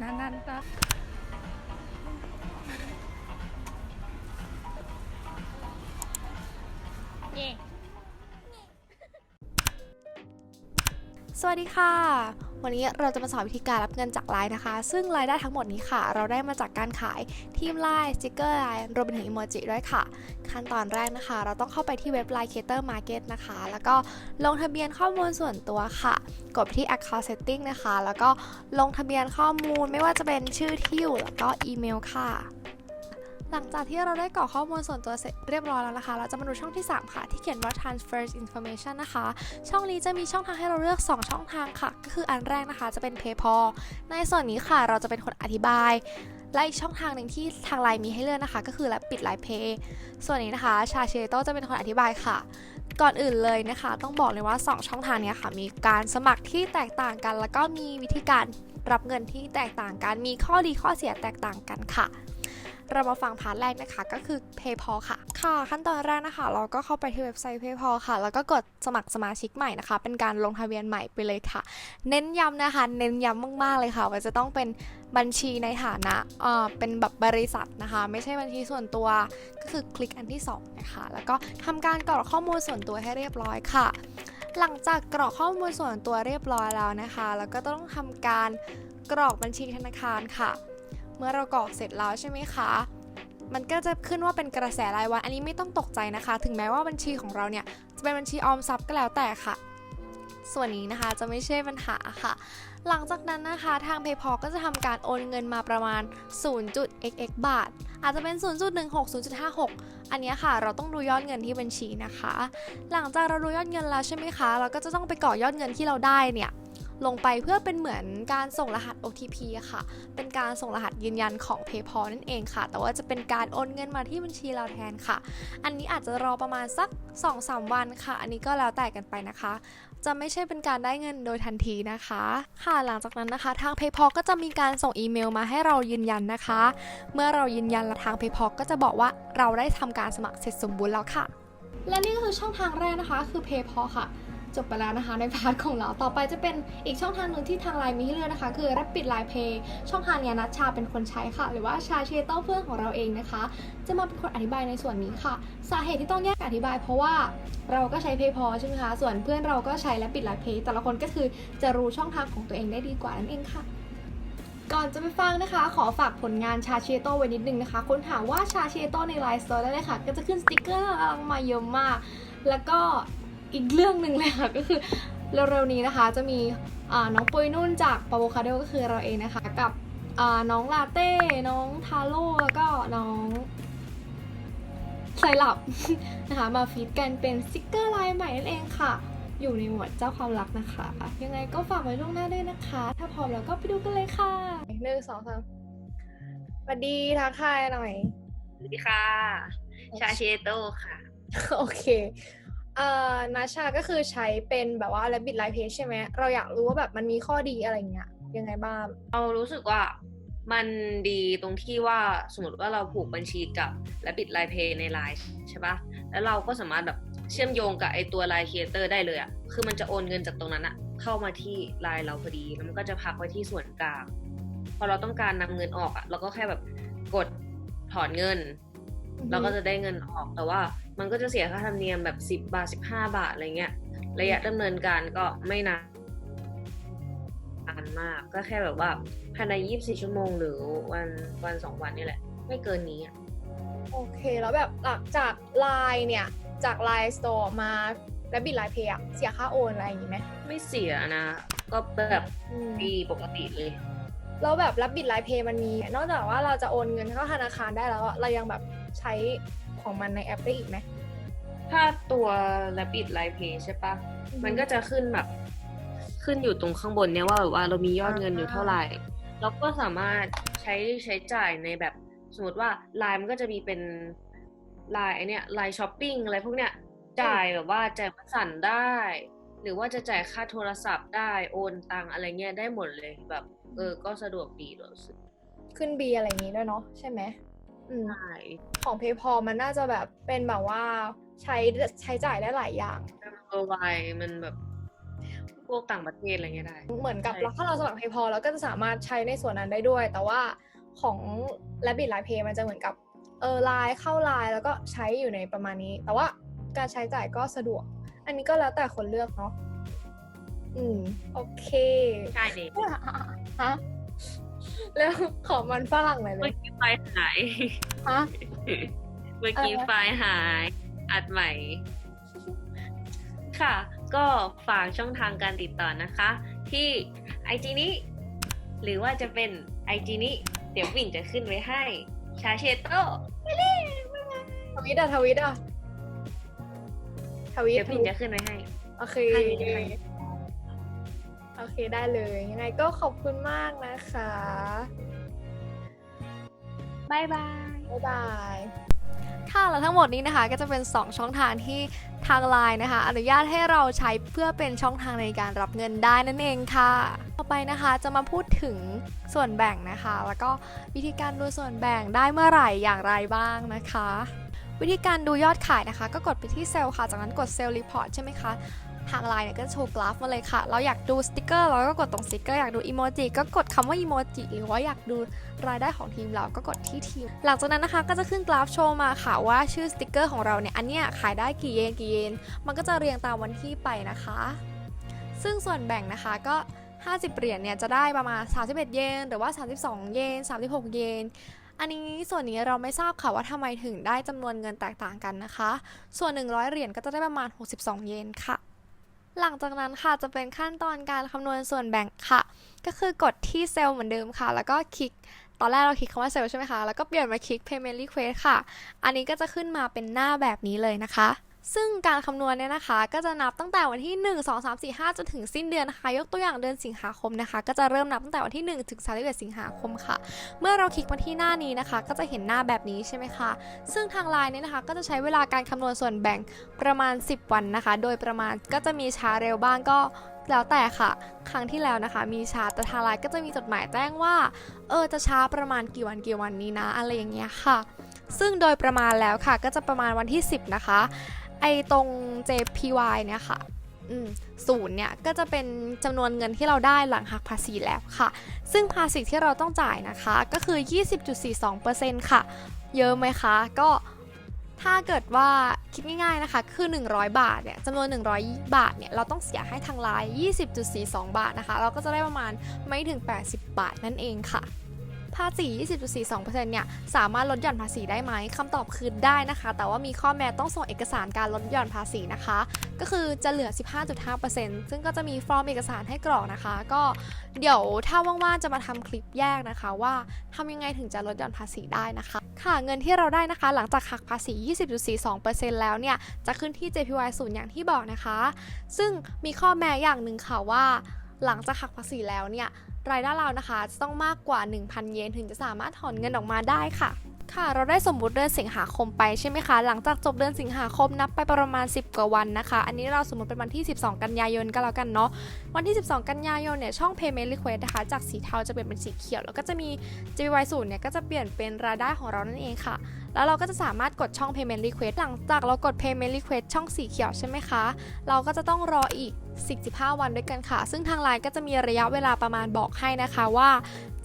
นั่นนั่นนะเย่สวัสดีค่ะ วันนี้เราจะมาสอนวิธีการรับเงินจากไลน์นะคะ ซึ่งรายได้ทั้งหมดนี้ค่ะ เราได้มาจากการขายทีมไลน์สติกเกอร์ไลน์รวมไปถึงอิโมจิด้วยค่ะ ขั้นตอนแรกนะคะ เราต้องเข้าไปที่เว็บ Line Cater Market นะคะ แล้วก็ลงทะเบียนข้อมูลส่วนตัวค่ะ กดที่ Account Setting นะคะ แล้วก็ลงทะเบียนข้อมูลไม่ว่าจะเป็นชื่อที่อยู่แล้วก็อีเมลค่ะ หลังจากที่เราได้กรอกข้อมูลส่วนตัวเสร็จเรียบร้อยแล้วนะคะ เราจะมาดูช่องที่ 3 ค่ะ ที่เขียนว่า transfer information นะคะ ช่องนี้จะมีช่องทางให้เราเลือก 2 ช่องทางค่ะ ก็คืออันแรกนะคะจะเป็น PayPal ในส่วนนี้ค่ะเราจะเป็นคนอธิบายและอีกช่องทางหนึ่งที่ทางไลน์มีให้เลือกนะคะ ก็คือและปิดไลน์เพย์ส่วนนี้นะคะชาเชโตจะเป็นคนอธิบายค่ะ ก่อนอื่นเลยนะคะ ต้องบอกเลยว่า 2 ช่องทางนี้ค่ะ มีการสมัครที่แตกต่างกัน แล้วก็มีวิธีการรับเงินที่แตกต่างกัน มีข้อดีข้อเสียแตกต่างกันค่ะ เรามาฟังพาร์ทแรกนะคะ ก็คือ PayPal ค่ะ ค่ะ ขั้นตอนแรกนะคะ เราก็เข้าไปที่เว็บไซต์ PayPal ค่ะ แล้วก็กดสมัครสมาชิกใหม่นะคะ เป็นการลงทะเบียนใหม่ไปเลยค่ะ เน้นย้ำนะคะ เน้นย้ำมากๆเลยค่ะ ว่าจะต้องเป็นบัญชีในฐานะเอ่อเป็นแบบบริษัทนะคะ ไม่ใช่บัญชีส่วนตัว ก็คือคลิกอันที่สองนะคะ แล้วก็ทำการกรอกข้อมูลส่วนตัวให้เรียบร้อยค่ะ หลังจากกรอกข้อมูลส่วนตัวเรียบร้อยแล้วนะคะ แล้วก็ต้องทำการกรอกบัญชีธนาคารค่ะ เมื่อเรากรอกเสร็จแล้วใช่ไหมคะ มันก็จะขึ้นว่าเป็นกระแสรายวัน อันนี้ไม่ต้องตกใจนะคะ ถึงแม้ว่าบัญชีของเราเนี่ยจะเป็นบัญชีออมทรัพย์ก็แล้วแต่ค่ะ ส่วนนี้นะคะจะไม่ใช่ปัญหาค่ะ หลังจากนั้นนะคะทาง PayPal ก็จะทำการโอนเงินมาประมาณ 0.xx บาท อาจจะเป็น 0.16 0.56 อันนี้ค่ะ เราต้องดูยอดเงินที่บัญชีนะคะ หลังจากเราดูยอดเงินแล้วใช่ไหมคะ เราก็จะต้องไปกรอกยอดเงินที่เราได้เนี่ย ลงไปเพื่อเป็นเหมือนการส่งรหัส OTP ค่ะ เป็นการส่งรหัสยืนยันของ PayPal นั่นเองค่ะ แต่ว่าจะเป็นการโอนเงินมาที่บัญชีเราแทนค่ะ อันนี้อาจจะรอประมาณสัก 2-3 วันค่ะ อันนี้ก็แล้วแต่กันไปนะคะ จะไม่ใช่เป็นการได้เงินโดยทันทีนะคะ ค่ะหลังจากนั้นนะคะ ทาง PayPal ก็จะมีการส่งอีเมลมาให้เรายืนยันนะคะ เมื่อเรายืนยันแล้วทาง PayPal ก็จะบอกว่าเราได้ทำการสมัครเสร็จสมบูรณ์แล้วค่ะ และนี่ก็คือช่องทางแรกนะคะ คือ PayPal ค่ะ จบไปแล้วนะคะในพาร์ทของเราต่อไปจะเป็นอีกช่องทางหนึ่งที่ทางไลน์มีให้เลือกนะคะ คือ Rapid Line Pay ช่องทางเนี้ยนัชชาเป็นคนใช้ค่ะ หรือว่าชาเชโต้เพื่อนของเราเองนะคะ จะมาเป็นคนอธิบายในส่วนนี้ค่ะ สาเหตุที่ต้องแยกอธิบาย เพราะว่าเราก็ใช้ PayPal ใช่ไหมคะส่วนเพื่อนเราก็ใช้ Rapid Line Pay แต่ละคนก็คือจะรู้ช่องทางของตัวเองได้ดีกว่านั่นเองค่ะก่อนจะไปฟังนะคะ ขอฝากผลงานชาเชโต้ไว้นิดนึงนะคะ ค้นหาว่าชาเชโต้ในไลน์สโตร์ได้เลยค่ะ ก็จะขึ้นสติกเกอร์น่ารักมาเยอะมาก แล้วก็ อีกเรื่องหนึ่งเลยค่ะก็คือเร็วๆนี้นะคะจะมีอ่าน้องปุยนุ่นจากปาโวคาโดก็คือเราเองนะคะ กับอ่าน้องลาเต้ น้องทาโร่แล้วก็น้องไซรัปนะคะ มาฟีดกันเป็นสติกเกอร์ลายใหม่นั่นเองค่ะ อยู่ในหมวดเจ้าความรักนะคะ ยังไงก็ฝากไว้ล่วงหน้าด้วยนะคะ ถ้าพร้อมแล้วก็ไปดูกันเลยค่ะหนึ่งสองสามสวัสดีทักทายหน่อย สวัสดีค่ะ ชาเชโต้ค่ะ โอเค เอ่อนาชาก็คือใช้เป็นแบบว่า Rabbit Line Page ใช่ไหม เราอยากรู้ว่าแบบมันมีข้อดีอะไรเงี้ยยังไงบ้าง เรารู้สึกว่ามันดีตรงที่ว่าสมมติว่าเราผูกบัญชีกับและปิดไลน์เพย์ในไลน์ใช่ปะแล้วเราก็สามารถแบบเชื่อมโยงกับไอตัวไลน์ครีเอเตอร์ได้เลยอะคือมันจะโอนเงินจากตรงนั้นอะเข้ามาที่ไลน์เราพอดี แล้วมันก็จะพักไว้ที่ส่วนกลาง พอเราต้องการนำเงินออกอะเราก็แค่แบบกดถอนเงิน เราก็จะได้เงินออกแต่ว่า มันก็จะเสียค่าธรรมเนียมแบบ 10 บาท 15 บาทอะไรเงี้ยระยะดำเนินการก็ไม่นานนานมาก ก็แค่แบบว่าภายใน 24 ชั่วโมงหรือวันวันสองวันนี่แหละ ไม่เกินนี้อะโอเค แล้วแบบหลังจาก Line เนี่ย จาก Line Store มา Rabbit Line Pay อะเสียค่าโอนอะไรอย่างงี้ไหมไม่เสียนะ ก็แบบอืมดีปกติเลยแล้วแบบ Rabbit Line Pay มันมีนอกจากว่าเราจะโอนเงินเข้าธนาคารได้แล้วอะเรายังแบบ ใช้ของมันในแอปได้อีกไหม ถ้าตัว Rapid Line Pay ใช่ปะ มันก็จะขึ้นแบบ ขึ้นอยู่ตรงข้างบนเนี่ยว่าแบบว่าเรามียอดเงินอยู่เท่าไหร่ เราก็สามารถใช้ใช้จ่ายในแบบสมมติว่าไลน์มันก็จะมีเป็นไลน์ไอเนี้ยไลน์ช้อปปิ้งอะไรพวกเนี้ยจ่ายแบบว่าจ่ายบัตรสั่นได้ หรือว่าจะจ่ายค่าโทรศัพท์ได้โอนตังอะไรเงี้ยได้หมดเลยแบบ เออก็สะดวกดีรู้สึกขึ้นบีอะไรอย่างงี้ด้วยเนาะใช่ไหมอืม ใช่ของ PayPal มันน่าจะแบบเป็นแบบว่าใช้ใช้จ่ายได้หลายอย่างเออไวมันแบบพวกต่างประเทศอะไรเงี้ยได้ เหมือนกับใช่เราถ้าเราสมัคร PayPal เราก็จะสามารถใช้ในส่วนนั้นได้ด้วย แต่ว่าของ Rabbit Line Pay มันจะเหมือนกับเออไลน์เข้าไลน์แล้วก็ใช้อยู่ในประมาณนี้ แต่ว่าการใช้จ่ายก็สะดวก อันนี้ก็แล้วแต่คนเลือกเนาะอืม โอเค ใช่เลยฮะ แล้วขอมันฝรั่งหน่อยเลเมื่อยกี้ไฟล์หาย ฮะ เมื่อกี้อะไรนะ ไฟล์หาย อัดใหม่ ค่ะ ก็ฝากช่องทางการติดต่อนะคะ ที่ IG นี้ หรือว่าจะเป็น IG นี้ เดี๋ยวปิ่นจะขึ้นไว้ให้ ชาเชโต้ทวิตอะทวิตอะทวิตเดี๋ยวปิ่นจะขึ้นไว้ให้ โอเค ให้ให้ โอเคได้เลย ยังไงก็ขอบคุณมากนะคะบายบายบ๊ายบาย ค่ะแล้วทั้งหมดนี้นะคะก็จะเป็น 2 ช่องทางที่ทางไลน์นะคะ อนุญาตให้เราใช้เพื่อเป็นช่องทางในการรับเงินได้นั่นเองค่ะ ต่อไปนะคะจะมาพูดถึงส่วนแบ่งนะคะ แล้วก็วิธีการดูส่วนแบ่งได้เมื่อไหร่อย่างไรบ้างนะคะ วิธีการดูยอดขายนะคะ ก็กดไปที่เซลล์ค่ะ จากนั้นกดเซลล์รีพอร์ตใช่ไหมคะ ทางไลน์เนี่ยก็จะโชว์กราฟมาเลยค่ะ เราอยากดูสติกเกอร์เราก็กดตรงสติกเกอร์อยากดูอีโมจิก็กดคำว่าอีโมจิหรือว่าอยากดูรายได้ของทีมเราก็กดที่ทีม หลังจากนั้นนะคะก็จะขึ้นกราฟโชว์มาค่ะว่าชื่อสติกเกอร์ของเราเนี่ยอันเนี้ยขายได้กี่เยนกี่เยน มันก็จะเรียงตามวันที่ไปนะคะ ซึ่งส่วนแบ่งนะคะก็50เหรียญเนี่ยจะได้ประมาณ 31 เยน หรือว่า 32 เยน 36 เยน อันนี้ส่วนนี้เราไม่ทราบค่ะว่าทำไมถึงได้จำนวนเงินแตกต่างกันนะคะ ส่วน 100 เหรียญก็จะได้ประมาณ 62 เยนค่ะ หลังจากนั้นค่ะจะเป็นขั้นตอนการคำนวณส่วนแบ่งค่ะ ก็คือกดที่เซลล์เหมือนเดิมค่ะ แล้วก็คลิกตอนแรกเราคลิกคำว่าเซลล์ใช่ไหมคะ แล้วก็เปลี่ยนมาคลิก payment request ค่ะ อันนี้ก็จะขึ้นมาเป็นหน้าแบบนี้เลยนะคะ ซึ่งการคำนวณเนี่ยนะคะ ก็จะนับตั้งแต่วันที่ 1 2 3 4 5จนถึงสิ้นเดือนนะคะ ยกตัวอย่างเดือนสิงหาคมนะคะ ก็จะเริ่มนับตั้งแต่วันที่ 1 ถึง31สิงหาคมค่ะ เมื่อเราคลิกมาที่หน้านี้นะคะ ก็จะเห็นหน้าแบบนี้ใช่ไหมคะ ซึ่งทางไลน์เนี่ยนะคะ ก็จะใช้เวลาการคำนวณส่วนแบ่งประมาณ 10 วันนะคะ โดยประมาณก็จะมีช้าเร็วบ้างก็แล้วแต่ค่ะ ครั้งที่แล้วนะคะ มีช้าแต่ทางไลน์ก็จะมีจดหมายแจ้งว่า เออ จะช้าประมาณกี่วันกี่วันนี้นะ อะไรอย่างเงี้ยค่ะ ซึ่งโดยประมาณแล้วค่ะ ก็จะประมาณวันที่ 10 นะคะ ไอตรง JPY เนี่ยค่ะศูนย์เนี่ยก็จะเป็นจำนวนเงินที่เราได้หลังหักภาษีแล้วค่ะ ซึ่งภาษีที่เราต้องจ่ายนะคะก็คือ 20.42%ค่ะ เยอะไหมคะ ก็ถ้าเกิดว่าคิดง่ายๆนะคะคือ 100 บาทเนี่ยจำนวน 100 บาทเนี่ยเราต้องเสียให้ทางไลน์20.42 บาทนะคะ เราก็จะได้ประมาณไม่ถึง 80 บาทนั่นเองค่ะ ภาษี 20.42%เนี่ย สามารถลดหย่อนภาษีได้ไหมคำตอบคือได้นะคะ แต่ว่ามีข้อแม้ต้องส่งเอกสารการลดหย่อนภาษีนะคะ ก็คือจะเหลือ 15.5%ซึ่งก็จะมีฟอร์มเอกสารให้กรอกนะคะ ก็เดี๋ยวถ้าว่างๆจะมาทำคลิปแยกนะคะ ว่าทำยังไงถึงจะลดหย่อนภาษีได้นะคะ ค่ะเงินที่เราได้นะคะ หลังจากหักภาษี 20.42%แล้วเนี่ยจะขึ้นที่ JPY 0อย่างที่บอกนะคะ ซึ่งมีข้อแม้อย่างหนึ่งค่ะว่า หลังจากหักภาษีแล้วเนี่ย รายได้เรานะคะจะต้องมากกว่า 1,000 เยนถึงจะสามารถถอนเงินออกมาได้ค่ะ ค่ะเราได้สมมุติเดือนสิงหาคมไปใช่ไหมคะ หลังจากจบเดือนสิงหาคมนับไปประมาณ 10 กว่าวันนะคะ อันนี้เราสมมติเป็นวันที่ 12 กันยายนก็แล้วกันเนาะ วันที่ 12 กันยายนเนี่ยช่อง payment request นะคะ จากสีเทาจะเปลี่ยนเป็นสีเขียว แล้วก็จะมี JY 0เนี่ยก็จะเปลี่ยนเป็นรายได้ของเรานั่นเองค่ะ แล้วเราก็จะสามารถกดช่อง payment request หลังจากเรากด payment request ช่องสีเขียวใช่ไหมคะ เราก็จะต้องรออีก45 วันด้วยกันค่ะ ซึ่งทางไลน์ก็จะมีระยะเวลาประมาณบอกให้นะคะว่า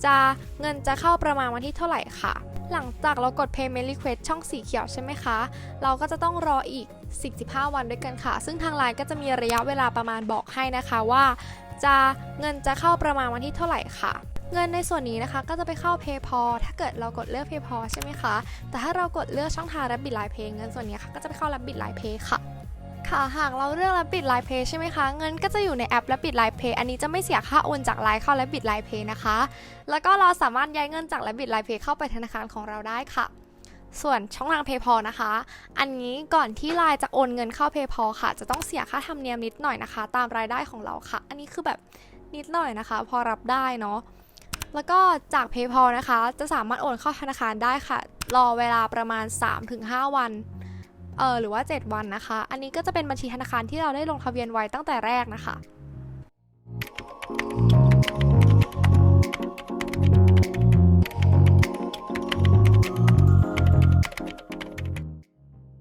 จะเงินจะเข้าประมาณวันที่เท่าไหร่ค่ะ หลังจากเรากด payment request ช่องสีเขียวใช่ไหมคะ เราก็จะต้องรออีก 45 วันด้วยกันค่ะ ซึ่งทางไลน์ก็จะมีระยะเวลาประมาณบอกให้นะคะว่าจะเงินจะเข้าประมาณวันที่เท่าไหร่ค่ะ เงินในส่วนนี้นะคะก็จะไปเข้า PayPal ถ้าเกิดเรากดเลือก PayPal ใช่ไหมคะ แต่ถ้าเรากดเลือกช่องทาง Rabbit Line Pay เงินส่วนนี้ค่ะก็จะไปเข้า Rabbit Line Pay ค่ะ ค่ะหากเราเลือก Rabbit Line Pay ใช่ไหมคะเงินก็จะอยู่ในแอป Rabbit Line Pay อันนี้จะไม่เสียค่าโอนจากไลน์เข้า Rabbit Line Pay นะคะ แล้วก็เราสามารถย้ายเงินจาก Rabbit Line Pay เข้าไปธนาคารของเราได้ค่ะ ส่วนช่องทาง PayPal นะคะ อันนี้ก่อนที่ไลน์จะโอนเงินเข้า PayPal ค่ะ จะต้องเสียค่าธรรมเนียมนิดหน่อยนะคะ ตามรายได้ของเราค่ะ อันนี้คือแบบนิดหน่อยนะคะ พอรับได้เนาะแล้วก็จาก PayPal นะคะ จะสามารถโอนเข้าธนาคารได้ค่ะ รอเวลาประมาณ 3-5 วัน เออหรือว่า 7 วันนะคะ อันนี้ก็จะเป็นบัญชีธนาคารที่เราได้ลงทะเบียนไว้ตั้งแต่แรกนะคะ